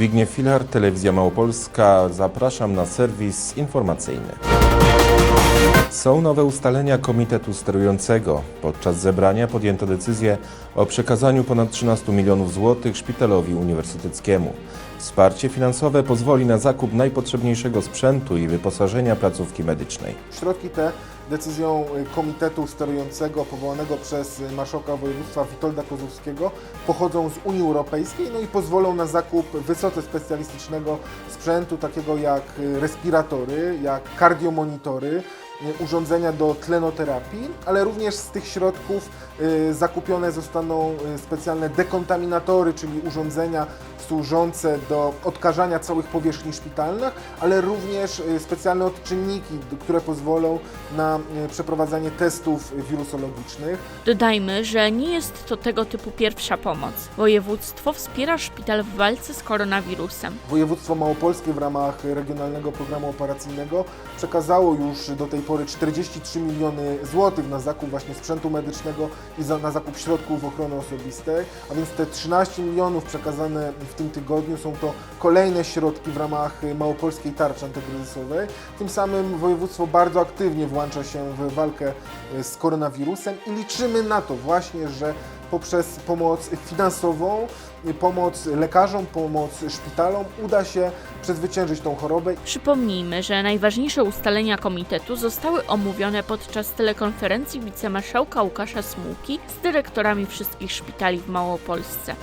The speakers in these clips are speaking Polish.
Zbigniew Filar, Telewizja Małopolska. Zapraszam na serwis informacyjny. Są nowe ustalenia Komitetu Sterującego. Podczas zebrania podjęto decyzję o przekazaniu ponad 13 milionów złotych Szpitalowi Uniwersyteckiemu. Wsparcie finansowe pozwoli na zakup najpotrzebniejszego sprzętu i wyposażenia placówki medycznej. Środki te decyzją y, Komitetu Sterującego powołanego przez y, marszałka województwa Witolda Kozłowskiego pochodzą z Unii Europejskiej no i pozwolą na zakup wysoce specjalistycznego sprzętu takiego jak y, respiratory, jak kardiomonitory, urządzenia do tlenoterapii, ale również z tych środków zakupione zostaną y, specjalne dekontaminatory, czyli urządzenia służące do odkażania całych powierzchni szpitalnych, ale również y, specjalne odczynniki, które pozwolą na y, przeprowadzanie testów wirusologicznych. Dodajmy, że nie jest to tego typu pierwsza pomoc. Województwo wspiera szpital w walce z koronawirusem. Województwo Małopolskie w ramach Regionalnego Programu Operacyjnego przekazało już do tej pory 43 miliony złotych na zakup właśnie sprzętu medycznego i za, na zakup środków ochrony osobistej, a więc te 13 milionów przekazane w tym tygodniu są to kolejne środki w ramach Małopolskiej Tarczy Antykryzysowej. Tym samym województwo bardzo aktywnie włącza się w walkę e, z koronawirusem i liczymy na to właśnie, że poprzez pomoc finansową, pomoc lekarzom, pomoc szpitalom uda się przezwyciężyć tą chorobę. Przypomnijmy, że najważniejsze ustalenia komitetu zostały omówione podczas telekonferencji wicemarszałka Łukasza Smułki z dyrektorami wszystkich szpitali w Małopolsce.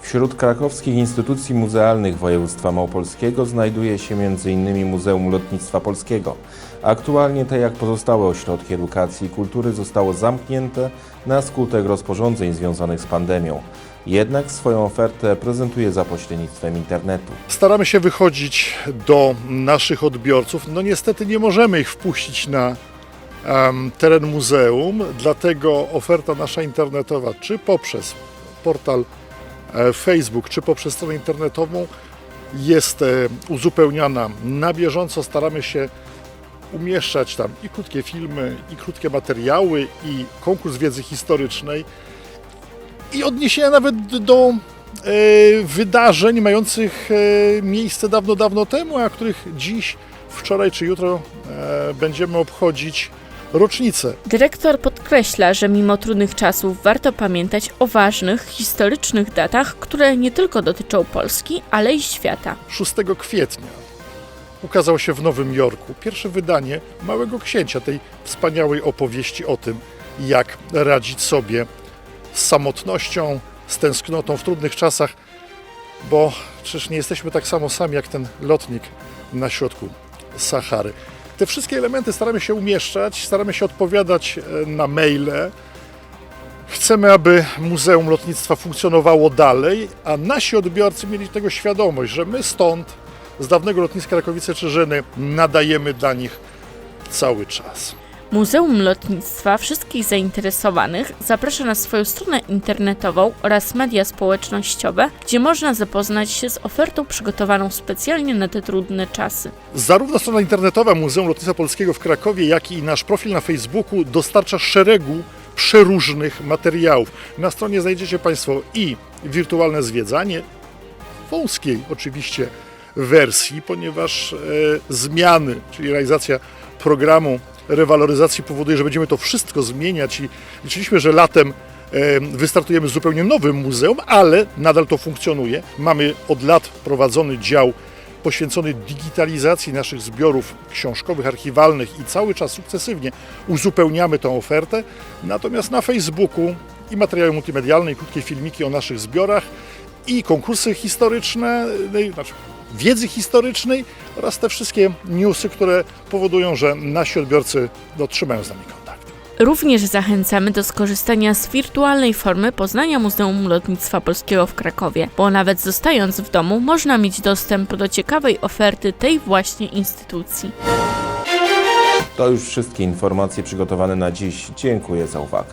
Wśród krakowskich instytucji muzealnych województwa małopolskiego znajduje się m.in. Muzeum Lotnictwa Polskiego. Aktualnie, tak jak pozostałe ośrodki edukacji i kultury, zostało zamknięte na skutek rozporządzeń związanych z pandemią. Jednak swoją ofertę prezentuje za pośrednictwem internetu. Staramy się wychodzić do naszych odbiorców. No niestety nie możemy ich wpuścić na em, teren muzeum, dlatego oferta nasza internetowa, czy poprzez portal Facebook, czy poprzez stronę internetową jest e, uzupełniana na bieżąco. Staramy się umieszczać tam i krótkie filmy, i krótkie materiały, i konkurs wiedzy historycznej, i odniesienia nawet do e, wydarzeń mających e, miejsce dawno, dawno temu, a których dziś, wczoraj czy jutro e, będziemy obchodzić rocznicę. Dyrektor podkreśla, że mimo trudnych czasów warto pamiętać o ważnych, historycznych datach, które nie tylko dotyczą Polski, ale i świata. 6 kwietnia ukazał się w Nowym Jorku pierwsze wydanie Małego Księcia, tej wspaniałej opowieści o tym, jak radzić sobie z samotnością, z tęsknotą w trudnych czasach, bo przecież nie jesteśmy tak samo sami jak ten lotnik na środku Sahary. Te wszystkie elementy staramy się umieszczać, staramy się odpowiadać e, na maile. Chcemy, aby Muzeum Lotnictwa funkcjonowało dalej, a nasi odbiorcy mieli tego świadomość, że my stąd, z dawnego lotniska Rakowice-Czyżyny, nadajemy dla nich cały czas. Muzeum Lotnictwa wszystkich zainteresowanych zaprasza na swoją stronę internetową oraz media społecznościowe, gdzie można zapoznać się z ofertą przygotowaną specjalnie na te trudne czasy. Zarówno strona internetowa Muzeum Lotnictwa Polskiego w Krakowie, jak i nasz profil na Facebooku dostarcza szeregu przeróżnych materiałów. Na stronie znajdziecie Państwo i wirtualne zwiedzanie, wąskiej oczywiście wersji, ponieważ e, zmiany, czyli realizacja programu rewaloryzacji powoduje, że będziemy to wszystko zmieniać i liczyliśmy, że latem e, wystartujemy z zupełnie nowym muzeum, ale nadal to funkcjonuje. Mamy od lat prowadzony dział poświęcony digitalizacji naszych zbiorów książkowych, archiwalnych i cały czas sukcesywnie uzupełniamy tą ofertę. Natomiast na Facebooku i materiały multimedialne, i krótkie filmiki o naszych zbiorach, i konkursy historyczne, no znaczy wiedzy historycznej oraz te wszystkie newsy, które powodują, że nasi odbiorcy no, trzymają z nami kontakt. Również zachęcamy do skorzystania z wirtualnej formy poznania Muzeum Lotnictwa Polskiego w Krakowie, bo nawet zostając w domu można mieć dostęp do ciekawej oferty tej właśnie instytucji. To już wszystkie informacje przygotowane na dziś. Dziękuję za uwagę.